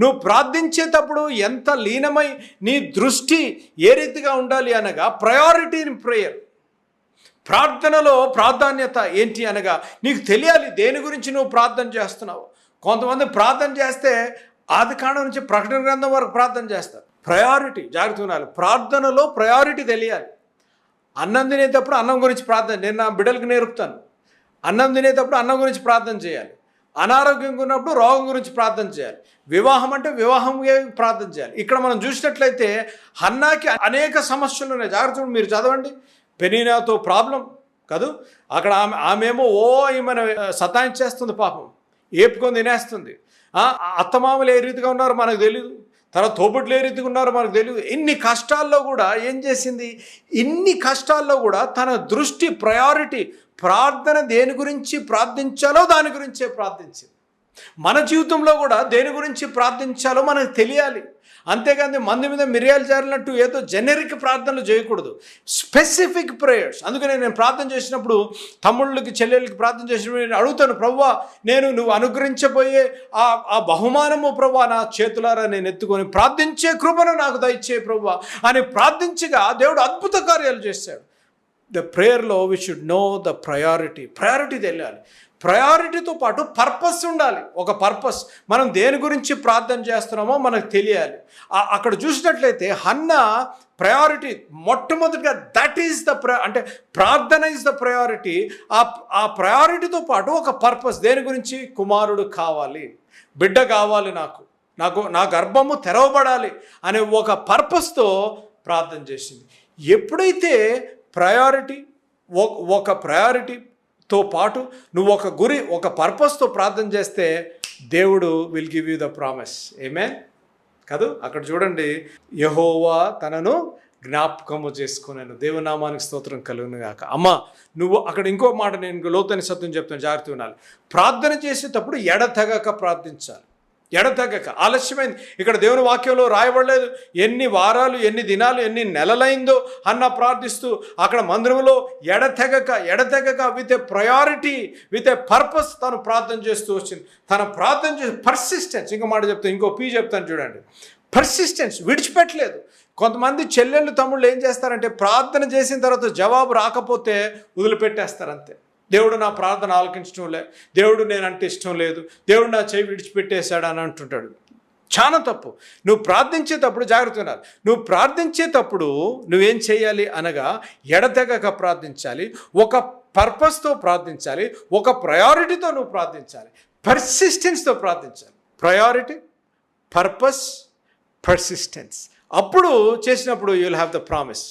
నువ్వు ప్రార్థించేటప్పుడు ఎంత లీనమై నీ దృష్టి ఏ రీతిగా ఉండాలి అనగా ప్రయారిటీ ఇన్ ప్రేయర్ ప్రార్థనలో ప్రాధాన్యత ఏంటి అనగా నీకు తెలియాలి దేని గురించి నువ్వు ప్రార్థన చేస్తున్నావు. కొంతమంది ప్రార్థన చేస్తే ఆది కాండం నుంచి ప్రకటన గ్రంథం వరకు ప్రార్థన చేస్తారు. ప్రయారిటీ జాగ్రత్త ఉండాలి. ప్రార్థనలో ప్రయారిటీ తెలియాలి. అన్నం తినేటప్పుడు అన్నం గురించి ప్రార్థన నేను నా బిడ్డలకు నేర్పుతాను. అన్నం తినేటప్పుడు అన్నం గురించి ప్రార్థన చేయాలి. అనారోగ్యంగా ఉన్నప్పుడు రోగం గురించి ప్రార్థన చేయాలి. వివాహం అంటే వివాహం ప్రార్థన చేయాలి. ఇక్కడ మనం చూసినట్లయితే హన్నాకి అనేక సమస్యలు ఉన్నాయి. జాగ్రత్త మీరు చదవండి. పెనీనాతో ప్రాబ్లం కాదు. అక్కడ ఆమె ఆమెమో ఓ ఈమెను సతాయించేస్తుంది పాపం. ఏపుకొని తినేస్తుంది. అత్తమామలు ఏ రీతిగా ఉన్నారో మనకు తెలియదు తర్వాత తోబుట్లు ఏ రీతిగా ఉన్నారో మనకు తెలియదు ఇన్ని కష్టాల్లో కూడా ఏం చేసింది? ఇన్ని కష్టాల్లో కూడా తన దృష్టి ప్రయారిటీ ప్రార్థన దేని గురించి ప్రార్థించాలో దాని గురించే ప్రార్థించింది. మన జీవితంలో కూడా దేని గురించి ప్రార్థించాలో మనకు తెలియాలి. అంతేకాని మంది మీద మిరియాలు జారినట్టు ఏదో జెనరిక్ ప్రార్థనలు చేయకూడదు. Specific prayers. అందుకనే నేను ప్రార్థన చేసినప్పుడు తమ్ముళ్ళకి చెల్లెళ్ళకి ప్రార్థన చేసినప్పుడు నేను అడుగుతాను ప్రవ్వా నేను నువ్వు అనుగ్రహించబోయే ఆ ఆ బహుమానము ప్రవ్వా నా చేతులారా నేను ఎత్తుకొని ప్రార్థించే కృపను నాకు దయచే ప్రవ్వా అని ప్రార్థించగా దేవుడు అద్భుత కార్యాలు చేశాడు. The ప్రేయర్లో we should know the priority priority తెలియాలి. ప్రయారిటీతో పాటు పర్పస్ ఉండాలి. ఒక పర్పస్ మనం దేని గురించి ప్రార్థన చేస్తున్నామో మనకు తెలియాలి. అక్కడ చూసినట్లయితే హన్న ప్రయారిటీ మొట్టమొదటిగా దట్ ఈస్ ద ప్ర అంటే ప్రార్థన ఈజ్ ద ప్రయారిటీ ఆ ఆ ప్రయారిటీతో పాటు ఒక పర్పస్ దేని గురించి? కుమారుడు కావాలి. బిడ్డ కావాలి నాకు. నాకు నా గర్భము తెరవబడాలి అనే ఒక పర్పస్తో ప్రార్థన చేసింది. ఎప్పుడైతే ప్రయారిటీ ఒక ప్రయారిటీతో పాటు నువ్వు ఒక గురి ఒక పర్పస్తో ప్రార్థన చేస్తే దేవుడు will give you the promise ఏమే కాదు అక్కడ చూడండి యహోవా తనను జ్ఞాపకము చేసుకున్నాను దేవునామానికి స్తోత్రం కలుగును గాక అమ్మ నువ్వు అక్కడ ఇంకో మాట నేను లోతని సత్యం చెప్తాను జాగ్రత్త వినాలి ప్రార్థన చేసేటప్పుడు ఎడతెగక ప్రార్థించాలి. ఎడతెగక ఆలస్యమైంది. ఇక్కడ దేవుని వాక్యంలో రాయబడలేదు ఎన్ని వారాలు ఎన్ని దినాలు ఎన్ని నెలలైందో అన్న ప్రార్థిస్తూ అక్కడ మందిరంలో ఎడతెగక ఎడతెగక with a priority with a purpose తను ప్రార్థన చేస్తూ వచ్చింది. తన ప్రార్థన చేసి పర్సిస్టెన్స్ ఇంకో మాట చెప్తాను ఇంకో పీ చెప్తాను చూడండి. పర్సిస్టెన్స్ విడిచిపెట్టలేదు. కొంతమంది చెల్లెళ్ళు తమ్ముళ్ళు ఏం చేస్తారంటే ప్రార్థన చేసిన తర్వాత జవాబు రాకపోతే వదిలిపెట్టేస్తారు అంతే. దేవుడు నా ప్రార్థన ఆలకించడం లే దేవుడు నేనంటే ఇష్టం లేదు. దేవుడు నా చేయి విడిచిపెట్టేశాడు అని అంటుంటాడు. చాలా తప్పు. నువ్వు ప్రార్థించేటప్పుడు జాగ్రత్త ఉండాలి. నువ్వు ప్రార్థించేటప్పుడు నువ్వేం చేయాలి అనగా ఎడతెగక ప్రార్థించాలి. ఒక పర్పస్తో ప్రార్థించాలి. ఒక ప్రయారిటీతో నువ్వు ప్రార్థించాలి. పర్సిస్టెన్స్తో ప్రార్థించాలి. Priority purpose persistence. అప్పుడు చేసినప్పుడు you will have the promise